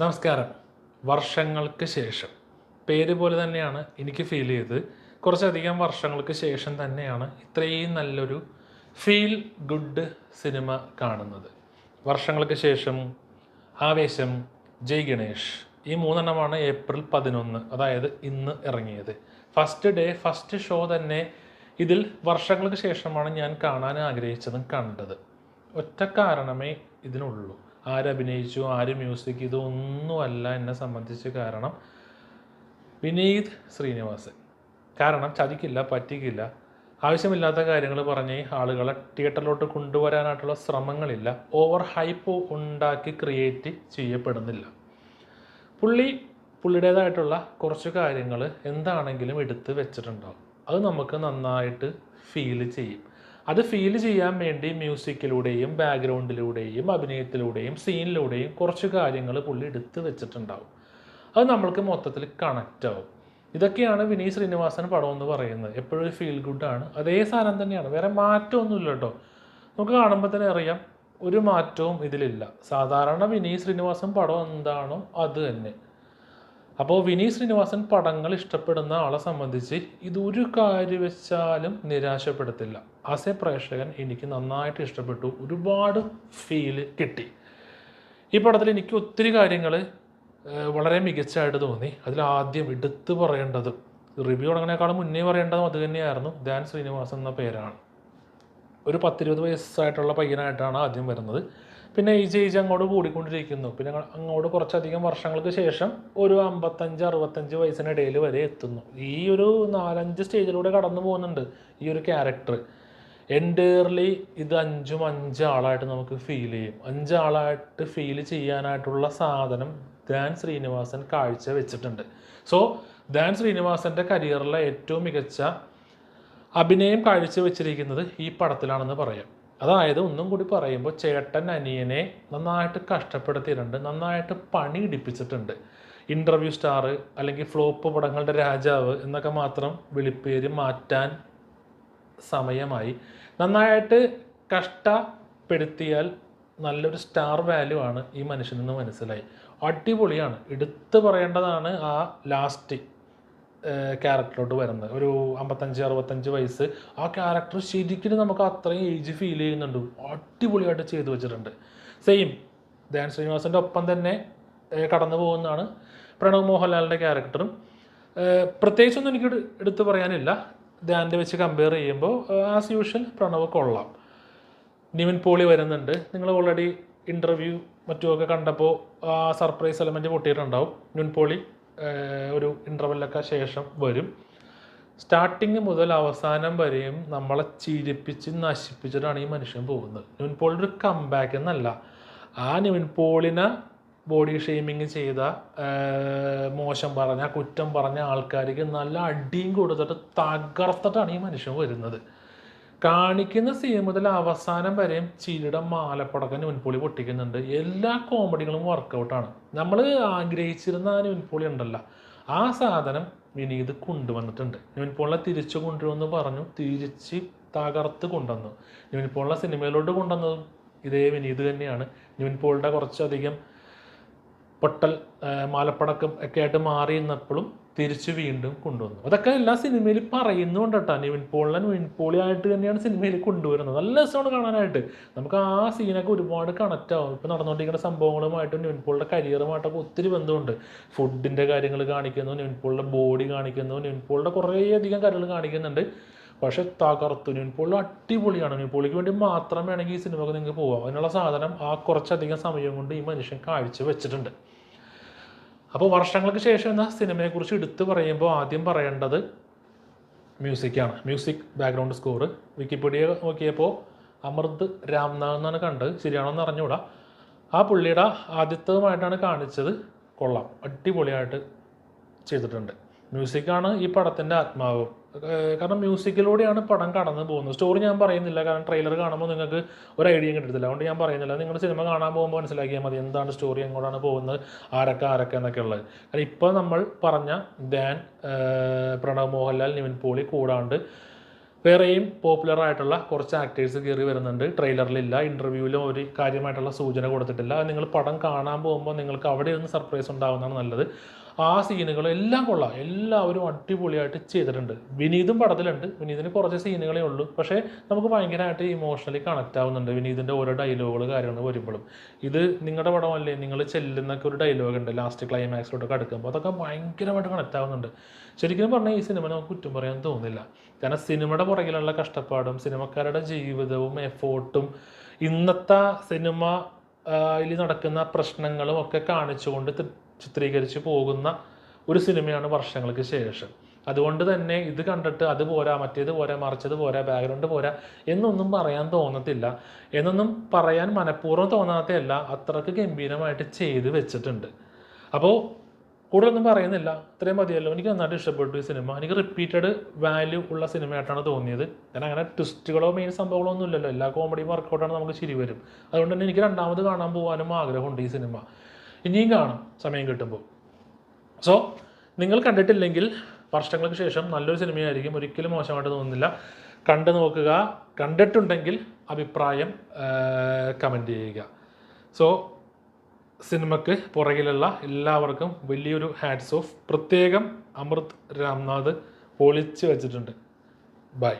നമസ്കാരം. വർഷങ്ങൾക്ക് ശേഷം. പേര് പോലെ തന്നെയാണ് എനിക്ക് ഫീൽ ചെയ്തത്. കുറച്ചധികം വർഷങ്ങൾക്ക് ശേഷം തന്നെയാണ് ഇത്രയും നല്ലൊരു ഫീൽ ഗുഡ് സിനിമ കാണുന്നത്. വർഷങ്ങൾക്ക് ശേഷം ആവേശം ജയ് ഗണേഷ്. ഈ മൂന്നെണ്ണമാണ് ഏപ്രിൽ പതിനൊന്ന് അതായത് ഇന്ന് ഇറങ്ങിയത്. ഫസ്റ്റ് ഡേ ഫസ്റ്റ് ഷോ തന്നെ ഇതിൽ വർഷങ്ങൾക്ക് ശേഷമാണ് ഞാൻ കാണാൻ ആഗ്രഹിച്ചതും കണ്ടത്. ഒറ്റ കാരണമേ ഇതിനുള്ളൂ. ആരഭിനയിച്ചു ആര് മ്യൂസിക് ഇതൊന്നുമല്ല എന്നെ സംബന്ധിച്ച് കാരണം വിനീത് ശ്രീനിവാസൻ. കാരണം ചതിക്കില്ല പറ്റിക്കില്ല. ആവശ്യമില്ലാത്ത കാര്യങ്ങൾ പറഞ്ഞ് ആളുകളെ തിയേറ്ററിലോട്ട് കൊണ്ടുവരാനായിട്ടുള്ള ശ്രമങ്ങളില്ല. ഓവർ ഹൈപ്പ് ഉണ്ടാക്കി ക്രിയേറ്റ് ചെയ്യപ്പെടുന്നില്ല. പുള്ളി പുള്ളിയുടേതായിട്ടുള്ള കുറച്ച് കാര്യങ്ങൾ എന്താണെങ്കിലും എടുത്ത് വെച്ചിട്ടുണ്ടാവും. അത് നമുക്ക് നന്നായിട്ട് ഫീൽ ചെയ്യും. അത് ഫീൽ ചെയ്യാൻ വേണ്ടി മ്യൂസിക്കിലൂടെയും ബാക്ക്ഗ്രൗണ്ടിലൂടെയും അഭിനയത്തിലൂടെയും സീനിലൂടെയും കുറച്ച് കാര്യങ്ങൾ പുള്ളി എടുത്ത് വെച്ചിട്ടുണ്ടാവും. അത് നമ്മൾക്ക് മൊത്തത്തിൽ കണക്റ്റ് ആവും. ഇതൊക്കെയാണ് വിനീത് ശ്രീനിവാസൻ പടം എന്ന് പറയുന്നത്. എപ്പോഴും ഒരു ഫീൽ ഗുഡാണ് അതേ സാധനം തന്നെയാണ്. വേറെ മാറ്റമൊന്നുമില്ല കേട്ടോ. നമുക്ക് കാണുമ്പോൾ തന്നെ അറിയാം ഒരു മാറ്റവും ഇതിലില്ല. സാധാരണ വിനീത് ശ്രീനിവാസൻ പടം എന്താണോ അത് തന്നെ. അപ്പോൾ വിനീത് ശ്രീനിവാസൻ പടങ്ങൾ ഇഷ്ടപ്പെടുന്ന ആളെ സംബന്ധിച്ച് ഇതൊരു കാര്യം വെച്ചാലും നിരാശപ്പെടുത്തില്ല. ആസ് എ പ്രേക്ഷകൻ എനിക്ക് നന്നായിട്ട് ഇഷ്ടപ്പെട്ടു. ഒരുപാട് ഫീൽ കിട്ടി. ഈ പടത്തിൽ എനിക്ക് ഒത്തിരി കാര്യങ്ങൾ വളരെ മികച്ചതായിട്ട് തോന്നി. അതിൽ ആദ്യം എടുത്തു പറയേണ്ടത് റിവ്യൂ തുടങ്ങുന്നതിനേക്കാളും മുന്നേ പറയേണ്ടതും അത് തന്നെയായിരുന്നു ധ്യാൻ ശ്രീനിവാസൻ എന്ന പേരാണ്. ഒരു പത്തിരുപത് വയസ്സായിട്ടുള്ള പയ്യനായിട്ടാണ് ആദ്യം വരുന്നത്. പിന്നെ ഏജ് ഏജ് അങ്ങോട്ട് കൂടിക്കൊണ്ടിരിക്കുന്നു. പിന്നെ അങ്ങോട്ട് കുറച്ചധികം വർഷങ്ങൾക്ക് ശേഷം ഒരു അമ്പത്തഞ്ച് അറുപത്തഞ്ച് വയസ്സിനിടയിൽ വരെ എത്തുന്നു. ഈ ഒരു നാലഞ്ച് സ്റ്റേജിലൂടെ കടന്നു പോകുന്നുണ്ട് ഈ ഒരു ക്യാരക്ടർ. എന്റയർലി ഇത് അഞ്ചും അഞ്ചാളായിട്ട് നമുക്ക് ഫീൽ ചെയ്യും. അഞ്ചാളായിട്ട് ഫീൽ ചെയ്യാനായിട്ടുള്ള സാധനം ധ്യാൻ ശ്രീനിവാസൻ കാഴ്ച വെച്ചിട്ടുണ്ട്. സോ ധ്യാൻ ശ്രീനിവാസന്റെ കരിയറിലെ ഏറ്റവും മികച്ച അഭിനയം കാഴ്ച വെച്ചിരിക്കുന്നത് ഈ പടത്തിലാണെന്ന് പറയാം. അതായത് ഒന്നും കൂടി പറയുമ്പോൾ ചേട്ടൻ അനിയനെ നന്നായിട്ട് കഷ്ടപ്പെടുത്തിയിട്ടുണ്ട് നന്നായിട്ട് പണി ഇടിപ്പിച്ചിട്ടുണ്ട്. ഇന്റർവ്യൂ സ്റ്റാർ അല്ലെങ്കിൽ ഫ്ലോപ്പ് പടങ്ങളുടെ രാജാവ് എന്നൊക്കെ മാത്രം വിളിപ്പേര് മാറ്റാൻ സമയമായി. നന്നായിട്ട് കഷ്ടപ്പെടുത്തിയാൽ നല്ലൊരു സ്റ്റാർ വാല്യൂ ആണ് ഈ മനുഷ്യനെന്ന് മനസ്സിലായി. അടിപൊളിയാണ്. എടുത്തു പറയേണ്ടതാണ് ആ ലാസ്റ്റ് ക്യാരക്ടറിലോട്ട് വരുന്നത്. ഒരു അമ്പത്തഞ്ച് അറുപത്തഞ്ച് വയസ്സ്. ആ ക്യാരക്ടർ ശരിക്കും നമുക്ക് അത്രയും ഏജ് ഫീൽ ചെയ്യുന്നുണ്ട്. അടിപൊളിയായിട്ട് ചെയ്തു വെച്ചിട്ടുണ്ട്. സെയിം ധ്യാൻ ശ്രീനിവാസന്റെ ഒപ്പം തന്നെ കടന്നു പോകുന്നതാണ് പ്രണവ് മോഹൻലാലിന്റെ ക്യാരക്ടറും പ്രത്യേകിച്ചൊന്നും എനിക്ക് എടു- എടുത്തു പറയാനില്ല. ധ്യാനിന്റെ വെച്ച് കമ്പയർ ചെയ്യുമ്പോൾ ആസ് യൂഷ്വൽ പ്രണവ് കൊള്ളാം. നിവിൻ പോളി വരുന്നുണ്ട്. നിങ്ങൾ ഓൾറെഡി ഇന്റർവ്യൂ മറ്റുമൊക്കെ കണ്ടപ്പോൾ ആ സർപ്രൈസ് എലമെന്റ് പൊട്ടിയിട്ടുണ്ടാവും. നിവിൻ പോളി ഒരു ഇന്റർവെല്ലൊക്കെ ശേഷം വരും. സ്റ്റാർട്ടിങ് മുതൽ അവസാനം വരെയും നമ്മളെ ചിരിപ്പിച്ച് നശിപ്പിച്ചിട്ടാണ് ഈ മനുഷ്യൻ പോകുന്നത്. നിവിൻ പോളിന്റെ ഒരു കംബാക്ക് എന്നല്ല. ആ നിവിൻ പോളിനെ ബോഡി ഷെയ്മിങ് ചെയ്ത മോശം പറഞ്ഞ കുറ്റം പറഞ്ഞ ആൾക്കാർക്ക് നല്ല അടിയും കൊടുത്തിട്ട് തകർത്തിട്ടാണ് ഈ മനുഷ്യൻ വരുന്നത്. കാണിക്കുന്ന സീൻ മുതൽ അവസാനം വരെയും ചിരിയുടെ മാലപ്പടക്കം ഉൻപൊളി പൊട്ടിക്കുന്നുണ്ട്. എല്ലാ കോമഡികളും വർക്കൗട്ടാണ് നമ്മൾ ആഗ്രഹിച്ചിരുന്ന ആ ന്യൂൻപൊളി ഉണ്ടല്ലോ. ആ സാധനം വിനീത് കൊണ്ടുവന്നിട്ടുണ്ട്. ന്യൂൻപോളിനെ തിരിച്ചു കൊണ്ടുവന്ന് പറഞ്ഞു. തിരിച്ച് തകർത്ത് കൊണ്ടുവന്നു. ന്യൂൻപോളിനെ സിനിമയിലോട്ട് കൊണ്ടുവന്നതും ഇതേ വിനീത് തന്നെയാണ്. ന്യൂൻപോളിന്റെ കുറച്ചധികം പൊട്ടൽ മാലപ്പടക്കം ഒക്കെ ആയിട്ട് മാറി നിന്നപ്പോഴും തിരിച്ച് വീണ്ടും കൊണ്ടുവന്നു. അതൊക്കെ എല്ലാ സിനിമയിൽ പറയുന്നുണ്ട് കേട്ടോ നിവിൻ പോളിനെ നിവിൻ പോളി ആയിട്ട് തന്നെയാണ് സിനിമയിൽ കൊണ്ടുവരുന്നത്. നല്ല രസമാണ് കാണാനായിട്ട്. നമുക്ക് ആ സീനൊക്കെ ഒരുപാട് കണക്റ്റ് ആവും. ഇപ്പോൾ നടന്നുകൊണ്ടിരിക്കുന്ന സംഭവങ്ങളുമായിട്ടും നിവിൻ പോളിയുടെ കരിയറുമായിട്ടൊക്കെ ഒത്തിരി ബന്ധമുണ്ട്. ഫുഡിന്റെ കാര്യങ്ങൾ കാണിക്കുന്നു നിവിൻ പോളിയുടെ ബോഡി കാണിക്കുന്നു നിവിൻ പോളിയുടെ കുറേയധികം കാര്യങ്ങൾ കാണിക്കുന്നുണ്ട്. പക്ഷെ തകർത്തു നിവിൻ അടിപൊളിയാണ് നിവിൻ പോളിക്ക് വേണ്ടി മാത്രം വേണമെങ്കിൽ ഈ സിനിമക്ക് നിങ്ങൾക്ക് പോകാം അതിനുള്ള സാധനം ആ കുറച്ചധികം സമയം കൊണ്ട് ഈ മനുഷ്യൻ കാഴ്ച വെച്ചിട്ടുണ്ട്. അപ്പോൾ വർഷങ്ങൾക്ക് ശേഷം എന്ന സിനിമയെക്കുറിച്ച് എടുത്തു പറയുമ്പോൾ ആദ്യം പറയേണ്ടത് മ്യൂസിക്കാണ് മ്യൂസിക് ബാക്ക്ഗ്രൗണ്ട് സ്കോർ വിക്കിപീഡിയ നോക്കിയപ്പോൾ അമൃത് രാംനാഥ് എന്നാണ് കണ്ടത്. ശരിയാണോ എന്ന് അറിഞ്ഞുകൂടാ. ആ പുള്ളിയുടെ ആദ്യത്തതുമായിട്ടാണ് കാണിച്ചത്. കൊള്ളാം. അടിപൊളിയായിട്ട് ചെയ്തിട്ടുണ്ട്. മ്യൂസിക്കാണ് ഈ പടത്തിന്റെ ആത്മാവ്. കാരണം മ്യൂസിക്കിലൂടെയാണ് പടം കടന്നു പോകുന്നത്. സ്റ്റോറി ഞാൻ പറയുന്നില്ല. കാരണം ട്രെയിലർ കാണുമ്പോൾ നിങ്ങൾക്ക് ഒരു ഐഡിയ കിട്ടത്തില്ല. അതുകൊണ്ട് ഞാൻ പറയുന്നില്ല. നിങ്ങൾ സിനിമ കാണാൻ പോകുമ്പോൾ മനസ്സിലാക്കിയാൽ മതി എന്താണ് സ്റ്റോറി എങ്ങോട്ടാണ് പോകുന്നത് ആരൊക്കെ ആരൊക്കെ എന്നൊക്കെ ഉള്ളത്. കാരണം ഇപ്പോൾ നമ്മൾ പറഞ്ഞ ധ്യാൻ പ്രണവ് മോഹൻലാൽ നിവിൻ പോളി കൂടാണ്ട് വേറെയും പോപ്പുലർ ആയിട്ടുള്ള കുറച്ച് ആക്ടേഴ്സ് കയറി വരുന്നുണ്ട്. ട്രെയിലറിലില്ല ഇന്റർവ്യൂവിലും ഒരു കാര്യമായിട്ടുള്ള സൂചന കൊടുത്തിട്ടില്ല. നിങ്ങൾ പടം കാണാൻ പോകുമ്പോൾ നിങ്ങൾക്ക് അവിടെ ഒന്ന് സർപ്രൈസ് ഉണ്ടാകുന്നതാണ് നല്ലത്. ആ സീനുകൾ എല്ലാം കൊള്ളാം. എല്ലാവരും അടിപൊളിയായിട്ട് ചെയ്തിട്ടുണ്ട്. വിനീതും പടത്തിലുണ്ട്. വിനീതിന് കുറച്ച് സീനുകളേ ഉള്ളൂ. പക്ഷേ നമുക്ക് ഭയങ്കരമായിട്ട് ഇമോഷണലി കണക്ട് ആവുന്നുണ്ട് വിനീതിന്റെ ഓരോ ഡയലോഗുകൾ കാര്യങ്ങൾ വരുമ്പോഴും. ഇത് നിങ്ങളുടെ പടമല്ലേ? നിങ്ങൾ ചെല്ലുന്നൊക്കെ ഒരു ഡയലോഗ് ഉണ്ട്. ലാസ്റ്റ് ക്ലൈമാക്സിലോട്ടൊക്കെ അടുക്കുമ്പോൾ അതൊക്കെ ഭയങ്കരമായിട്ട് കണക്ട് ആവുന്നുണ്ട്. ശരിക്കും പറഞ്ഞാൽ ഈ സിനിമ നമുക്ക് കുറ്റം പറയാൻ തോന്നുന്നില്ല കാരണം സിനിമയുടെ പുറകിലുള്ള കഷ്ടപ്പാടും സിനിമക്കാരുടെ ജീവിതവും എഫോർട്ടും ഇന്നത്തെ സിനിമ ഇതിൽ നടക്കുന്ന പ്രശ്നങ്ങളും ഒക്കെ കാണിച്ചുകൊണ്ട് ചിത്രീകരിച്ച് പോകുന്ന ഒരു സിനിമയാണ് വർഷങ്ങൾക്ക് ശേഷം. അതുകൊണ്ട് തന്നെ ഇത് കണ്ടിട്ട് അത് പോരാ മറ്റേത് പോരാ മറിച്ചത് പോരാ ബാക്ക്ഗ്രൗണ്ട് പോരാ എന്നൊന്നും പറയാൻ തോന്നത്തില്ല. എന്നൊന്നും പറയാൻ മനഃപൂർവം തോന്നാത്തതല്ല അത്രയ്ക്ക് ഗംഭീരമായിട്ട് ചെയ്ത് വെച്ചിട്ടുണ്ട്. അപ്പോൾ കൂടുതലൊന്നും പറയുന്നില്ല. ഇത്രയും മതിയല്ലോ. എനിക്ക് നന്നായിട്ട് ഇഷ്ടപ്പെട്ടു ഈ സിനിമ. എനിക്ക് റിപ്പീറ്റഡ് വാല്യൂ ഉള്ള സിനിമയായിട്ടാണ് തോന്നിയത്. ഞാൻ അങ്ങനെ ട്വിസ്റ്റുകളോ മെയിൻ സംഭവങ്ങളോ ഒന്നും ഇല്ലല്ലോ എല്ലാ കോമഡിയും വർക്കൗട്ടാണ് നമുക്ക് ശരി വരും. അതുകൊണ്ട് തന്നെ എനിക്ക് രണ്ടാമത് കാണാൻ പോകാനും ആഗ്രഹമുണ്ട് ഈ സിനിമ. ഇനിയും കാണാം സമയം കിട്ടുമ്പോൾ. സോ നിങ്ങൾ കണ്ടിട്ടില്ലെങ്കിൽ വർഷങ്ങൾക്ക് ശേഷം നല്ലൊരു സിനിമയായിരിക്കും. ഒരിക്കലും മോശമായിട്ട് തോന്നുന്നില്ല. കണ്ടു നോക്കുക. കണ്ടിട്ടുണ്ടെങ്കിൽ അഭിപ്രായം കമന്റ് ചെയ്യുക. സോ സിനിമയ്ക്ക് പുറകിലുള്ള എല്ലാവർക്കും വലിയൊരു ഹാറ്റ്സ് ഓഫ് പ്രത്യേകം അമൃത് രാംനാഥ് പൊളിച്ചു വെച്ചിട്ടുണ്ട്. ബൈ